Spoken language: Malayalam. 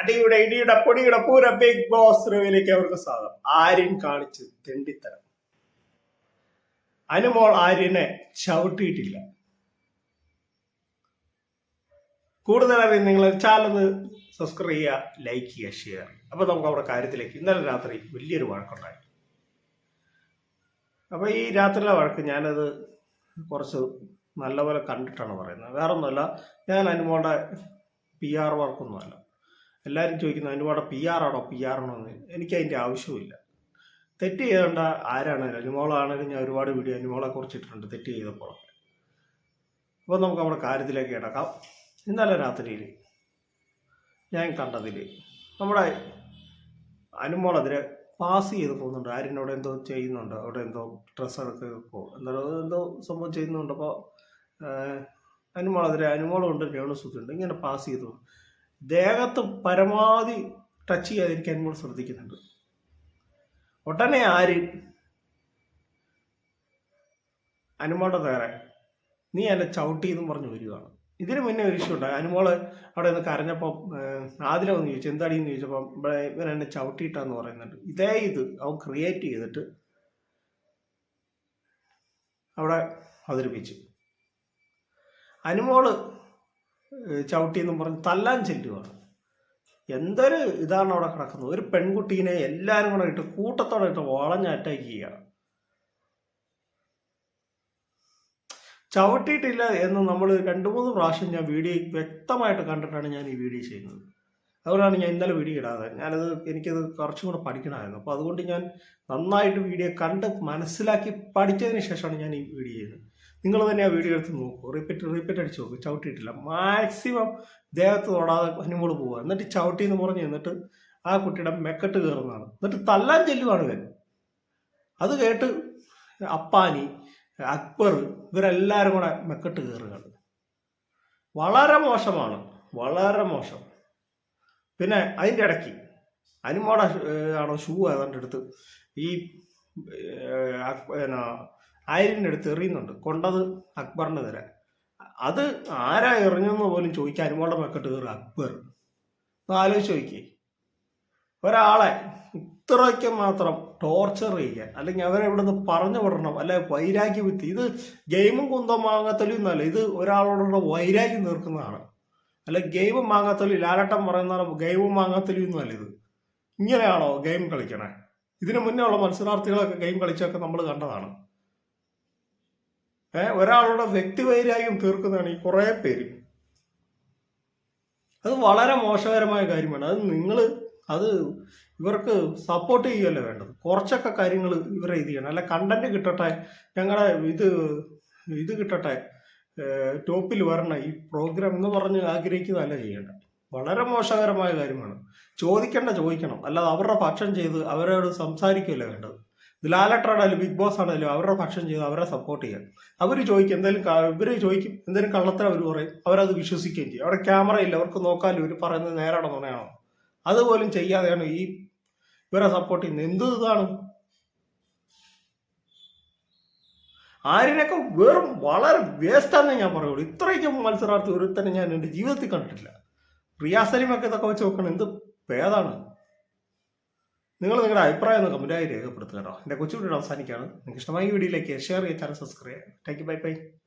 അടിയുടെ ഇടിയുടെ പൊടിയുടെ പൂര ബിഗ് ബോസ് റിവിലേക്ക് അവർക്ക് സ്വാഗതം. ആര്യൻ കാണിച്ച് തെണ്ടിത്തരം. അനുമോൾ ആര്യനെ ചവിട്ടിയിട്ടില്ല. കൂടുതൽ അറിയാൻ നിങ്ങൾ ചാനൽ സബ്സ്ക്രൈബ് ചെയ്യുക ലൈക്ക് ചെയ്യുക ഷെയർ ചെയ്യുക. അപ്പോൾ നമുക്ക് അവിടെ കാര്യത്തിലേക്ക് ഇന്നലെ രാത്രി വലിയൊരു വഴക്കുണ്ടായി. അപ്പോൾ ഈ രാത്രിയിലെ വഴക്ക് ഞാനത് കുറച്ച് നല്ലപോലെ കണ്ടിട്ടാണ് പറയുന്നത്. വേറൊന്നുമല്ല ഞാൻ അനുമോളുടെ പി ആർ വർക്കൊന്നുമല്ല എല്ലാവരും ചോദിക്കുന്നു കൂടെ പി ആർ ആണോ? പി ആർ ആണോ? എന്ന്. എനിക്ക് അതിന്റെ ആവശ്യമില്ല തെറ്റ് ചെയ്യേണ്ട ആരാണ് അനുമോളാണെങ്കിലും ഞാൻ ഒരുപാട് വീഡിയോ അനുമോളെ കുറിച്ചിട്ടുണ്ട് തെറ്റ് ചെയ്തപ്പോൾ. അപ്പോൾ നമുക്ക് നമ്മുടെ കാര്യത്തിലേക്ക് കിടക്കാം. ഇന്നലെ രാത്രിയിൽ ഞാൻ കണ്ടതിൽ നമ്മുടെ അനുമോളതിരെ പാസ് ചെയ്ത് പോകുന്നുണ്ട്. ആര്യനോട് എന്തോ ചെയ്യുന്നുണ്ട്. അവിടെ എന്തോ ഡ്രസ്സ് എടുക്കോ എന്തോ എന്തോ സംഭവം ചെയ്യുന്നുണ്ട്. അപ്പോൾ അനുമോളതിരെ അനുമോളുണ്ട് രേണുസുത്തുണ്ട് ഇങ്ങനെ പാസ് ചെയ്തു. ദേഹത്ത് പരമാവധി ടച്ച് ചെയ്യാതിരിക്കാൻ നമ്മൾ ശ്രദ്ധിക്കുന്നുണ്ട്. ഒട്ടനെ ആര്? അനുമോളുടെ തേറെ നീ എന്നെ ചവിട്ടി എന്നും പറഞ്ഞു വരികയാണ്. ഇതിന് മുന്നേ ഒരു ഇഷ്യൂ ഉണ്ടായി. അനുമോൾ അവിടെ നിന്ന് കരഞ്ഞപ്പോൾ ആദ്യം ഒന്ന് ചോദിച്ചു എന്താടീന്ന് ചോദിച്ചപ്പോൾ ഇവിടെ ഇവൻ എന്നെ ചവിട്ടിയിട്ടാന്ന് പറയുന്നുണ്ട്. ഇതേ ഇത് അവൻ ക്രിയേറ്റ് ചെയ്തിട്ട് അവിടെ അവതരിപ്പിച്ചു. അനുമോൾ ചവിട്ടി എന്നും പറഞ്ഞ് തല്ലാൻ ചെല്ലുകയാണ് എന്തൊരു ഇതാണ് അവിടെ കിടക്കുന്നത്? ഒരു പെൺകുട്ടീനെ എല്ലാവരും കൂടെ ഇട്ട് കൂട്ടത്തോടെ ഇട്ട് വളഞ്ഞ് അറ്റാക്ക് ചെയ്യുക. ചവിട്ടിയിട്ടില്ല എന്ന് നമ്മൾ രണ്ട് മൂന്ന് പ്രാവശ്യം ഞാൻ വീഡിയോ വ്യക്തമായിട്ട് കണ്ടിട്ടാണ് ഞാൻ ഈ വീഡിയോ ചെയ്യുന്നത്. അതുകൊണ്ടാണ് ഞാൻ ഇന്നലെ വീഡിയോ ഇടാതെ ഞാനത് എനിക്കത് കുറച്ചും കൂടെ പഠിക്കണമായിരുന്നു. അപ്പോൾ അതുകൊണ്ട് ഞാൻ നന്നായിട്ട് വീഡിയോ കണ്ട് മനസ്സിലാക്കി പഠിച്ചതിന് ശേഷമാണ് ഞാൻ ഈ വീഡിയോ ചെയ്യുന്നത്. നിങ്ങൾ തന്നെ ആ വീഡിയോ എടുത്ത് നോക്കൂ. റിപ്പീറ്റ് റിപ്പീറ്റ് അടിച്ച് നോക്കൂ. ചവിട്ടിയിട്ടില്ല. മാക്സിമം ദേഹത്ത് തൊടാതെ ഹനിമോൾ പോവുക. എന്നിട്ട് ചവിട്ടി എന്ന് പറഞ്ഞ് എന്നിട്ട് ആ കുട്ടിയുടെ മെക്കെട്ട് കയറുന്നതാണ്. എന്നിട്ട് തല്ലാൻ ചെല്ലുവാണ് ഇവൻ. അത് കേട്ട് അപ്പാനി അക്ബർ ഇവരെല്ലാവരും കൂടെ മെക്കെട്ട് കയറുകയാണ്. വളരെ മോശമാണ്. വളരെ മോശം. പിന്നെ അതിന്റെ ഇടയ്ക്ക് അനുമോടെ ആണോ ഷൂ ഏതാണ്ട് എടുത്ത് ഈ പിന്നെ ആയിരിന്റെ അടുത്ത് എറിയുന്നുണ്ട്. കൊണ്ടത് അക്ബറിന് നേരെ. അത് ആരാ എറിഞ്ഞെന്ന് പോലും ചോദിക്കാൻ അനുമോളുടെ മെക്കെട്ട് കയറുക. അക്ബർ. ആലോചിച്ച് നോക്കിയേ. ഒരാളെ ഇത്രയ്ക്ക് മാത്രം ടോർച്ചർ ചെയ്യാൻ അല്ലെങ്കിൽ അവരെ ഇവിടെ നിന്ന് പറഞ്ഞു വിടണം അല്ലെ വൈരാഗ്യ വിത്ത് ഇത് ഗെയിമും കുന്തം മാങ്ങാത്തലും ഒന്നല്ല ഇത് ഒരാളോടുള്ള വൈരാഗ്യം തീർക്കുന്നതാണ്. അല്ല ഗെയിമും മാങ്ങാത്തലും ലാലട്ടം പറയുന്നതാണ് ഗെയിമും മാങ്ങാത്തലും ഒന്നുമല്ല ഇത്. ഇങ്ങനെയാണോ ഗെയിം കളിക്കണേ? ഇതിനു മുന്നേ ഉള്ള മത്സരാർത്ഥികളൊക്കെ ഗെയിം കളിച്ചൊക്കെ നമ്മൾ കണ്ടതാണ്. ഒരാളുടെ വ്യക്തി വൈരാഗ്യം തീർക്കുന്നതാണ് ഈ കുറേ പേര്. അത് വളരെ മോശകരമായ കാര്യമാണ്. അത് നിങ്ങൾ അത് ഇവർക്ക് സപ്പോർട്ട് ചെയ്യുകയല്ല വേണ്ടത്? കുറച്ചൊക്കെ കാര്യങ്ങൾ ഇവരെ ഇത് ചെയ്യണം. അല്ല കണ്ടന്റ് കിട്ടട്ടെ ഞങ്ങളുടെ ഇത് ഇത് കിട്ടട്ടെ ടോപ്പിൽ വരണ ഈ പ്രോഗ്രാം എന്ന് പറഞ്ഞ് ആഗ്രഹിക്കുന്നതല്ല ചെയ്യേണ്ട വളരെ മോശകരമായ കാര്യമാണ്. ചോദിക്കേണ്ട ചോദിക്കണം. അല്ലാതെ അവരുടെ പക്ഷം ചെയ്ത് അവരോട് സംസാരിക്കുകയല്ല വേണ്ടത്. ലാലട്ടറാണേലും ബിഗ് ബോസ് ആണെങ്കിലും അവരുടെ ഭക്ഷണം ചെയ്ത് അവരെ സപ്പോർട്ട് ചെയ്യുക അവർ ചോദിക്കും എന്തെങ്കിലും ഇവർ ചോദിക്കും എന്തെങ്കിലും കള്ളത്തിന് അവർ പറയും. അവരത് വിശ്വസിക്കുകയും ചെയ്യും. അവിടെ ക്യാമറ ഇല്ല. അവർക്ക് നോക്കാമല്ലോ ഇവർ പറയുന്നത് നേരാണോ നുണയാണോ? അതുപോലും ചെയ്യാതെയാണ് ഈ ഇവരെ സപ്പോർട്ട് ചെയ്യുന്നത്. എന്ത് ഇതാണ്? ആര്യനൊക്കെ വെറും വളരെ വേസ്റ്റാന്നേ ഞാൻ പറയുള്ളൂ. ഇത്രയ്ക്കും മത്സരാർത്ഥി ഒരുത്തനെ ഞാൻ എന്റെ ജീവിതത്തിൽ കണ്ടിട്ടില്ല. റിയാസലിമൊക്കെ ഇതൊക്കെ വെച്ച് നോക്കണം എന്ത് ഭേദമാണ്? നിങ്ങൾ നിങ്ങളുടെ അഭിപ്രായം ഒന്ന് കമന്റായി രേഖപ്പെടുത്തുക കേട്ടോ. എന്റെ കൊച്ചു വീഡിയോ അവസാനിക്കുകയാണ്. നിങ്ങൾക്ക് ഇഷ്ടമായ വീഡിയോയിലേക്ക് ഷെയർ ചെയ്യാൻ subscribe thank you bye bye